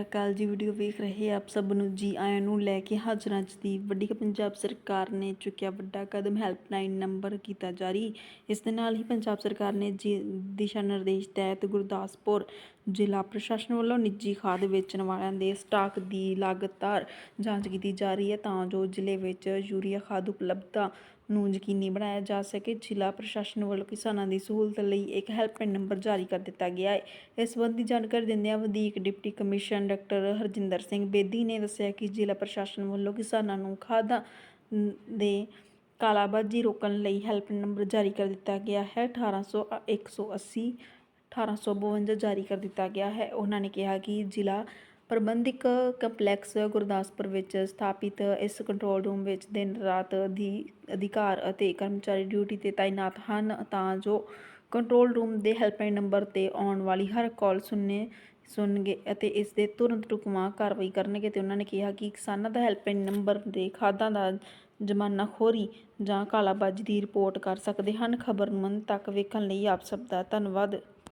ਅਕਾਲ ਜੀ ਵੀਡੀਓ ਵੇਖ ਰਹੇ ਆਪ ਸਭ ਨੂੰ। ਜੀ ਆਇਆਂ ਨੂੰ ਲੈ ਕੇ ਹਾਜ਼ਰਾਂ ਚ ਦੀ ਵੱਡੀ ਪੰਜਾਬ ਸਰਕਾਰ ਨੇ ਚੁੱਕਿਆ ਵੱਡਾ ਕਦਮ, ਹੈਲਪਲਾਈਨ ਨੰਬਰ ਕੀਤਾ ਜਾਰੀ। ਇਸ ਦੇ ਨਾਲ ਹੀ ਪੰਜਾਬ ਸਰਕਾਰ ਨੇ ਜੀ, ਦਿਸ਼ਾ ਨਿਰਦੇਸ਼ ਤਹਿਤ ਗੁਰਦਾਸਪੁਰ ਜ਼ਿਲ੍ਹਾ ਪ੍ਰਸ਼ਾਸਨ ਵੱਲੋਂ ਨਿੱਜੀ ਖਾਦ ਵੇਚਣ ਵਾਲਿਆਂ ਦੇ ਸਟਾਕ ਦੀ ਲਗਾਤਾਰ ਜਾਂਚ ਕੀਤੀ ਜਾ ਰਹੀ ਹੈ ਤਾਂ ਜੋ ਜ਼ਿਲ੍ਹੇ ਵਿੱਚ ਯੂਰੀਆ ਖਾਦ ਉਪਲਬਧਤਾ ਨੂੰ ਯਕੀਨੀ ਬਣਾਇਆ ਜਾ ਸਕੇ। ਜ਼ਿਲ੍ਹਾ ਪ੍ਰਸ਼ਾਸਨ ਵੱਲੋਂ ਕਿਸਾਨਾਂ ਦੀ ਸਹੂਲਤ ਲਈ ਇੱਕ ਹੈਲਪਲਾਈਨ ਨੰਬਰ ਜਾਰੀ ਕਰ ਦਿੱਤਾ ਗਿਆ ਹੈ। ਇਸ ਸੰਬੰਧੀ ਜਾਣਕਾਰੀ ਦਿੰਦਿਆਂ ਵਧੀਕ deputy commission doctor Harjinder Singh Bedi ਨੇ ਦੱਸਿਆ ਕਿ ਜ਼ਿਲ੍ਹਾ ਪ੍ਰਸ਼ਾਸਨ ਵੱਲੋਂ ਕਿਸਾਨਾਂ ਨੂੰ ਖਾਦਾਂ ਦੇ ਕਾਲਾਬਾਜ਼ੀ ਰੋਕਣ ਲਈ ਹੈਲਪ ਨੰਬਰ ਜਾਰੀ ਕਰ ਦਿੱਤਾ ਗਿਆ ਹੈ। 1800 180 1852 ਜਾਰੀ ਕਰ ਦਿੱਤਾ ਗਿਆ ਹੈ। ਉਹਨਾਂ ਨੇ ਕਿਹਾ ਕਿ ਜ਼ਿਲ੍ਹਾ ਪ੍ਰਬੰਧਕ ਕੰਪਲੈਕਸ ਗੁਰਦਾਸਪੁਰ ਵਿੱਚ ਸਥਾਪਿਤ ਇਸ ਕੰਟਰੋਲ ਰੂਮ ਵਿੱਚ ਦਿਨ ਰਾਤ ਦੀ ਅਧਿਕਾਰ ਅਤੇ ਕਰਮਚਾਰੀ ਡਿਊਟੀ ਤੇ ਤਾਇਨਾਤ ਹਨ, ਤਾਂ ਜੋ ਕੰਟਰੋਲ ਰੂਮ ਦੇ ਹੈਲਪਲਾਈਨ ਨੰਬਰ ਤੇ ਆਉਣ ਵਾਲੀ ਹਰ ਕਾਲ ਸੁਣਨੇ, ਸੁਣਨਗੇ ਅਤੇ ਇਸ ਦੇ ਤੁਰੰਤ ਢੁਕਵਾਂ ਕਾਰਵਾਈ ਕਰਨਗੇ। ਤੇ ਉਹਨਾਂ ਨੇ ਕਿਹਾ ਕਿ ਕਿਸਾਨਾਂ ਦਾ ਹੈਲਪਲਾਈਨ ਨੰਬਰ ਦੇ ਖਾਦਾਂ ਦਾ ਜਮਾਨਾਖੋਰੀ ਜਾਂ ਕਾਲਾਬਾਜ਼ੀ ਦੀ ਰਿਪੋਰਟ ਕਰ ਸਕਦੇ ਹਨ। ਖਬਰ ਨੂੰ ਅੰਤ ਤੱਕ ਵੇਖਣ ਲਈ ਆਪ ਸਭ ਦਾ ਧੰਨਵਾਦ।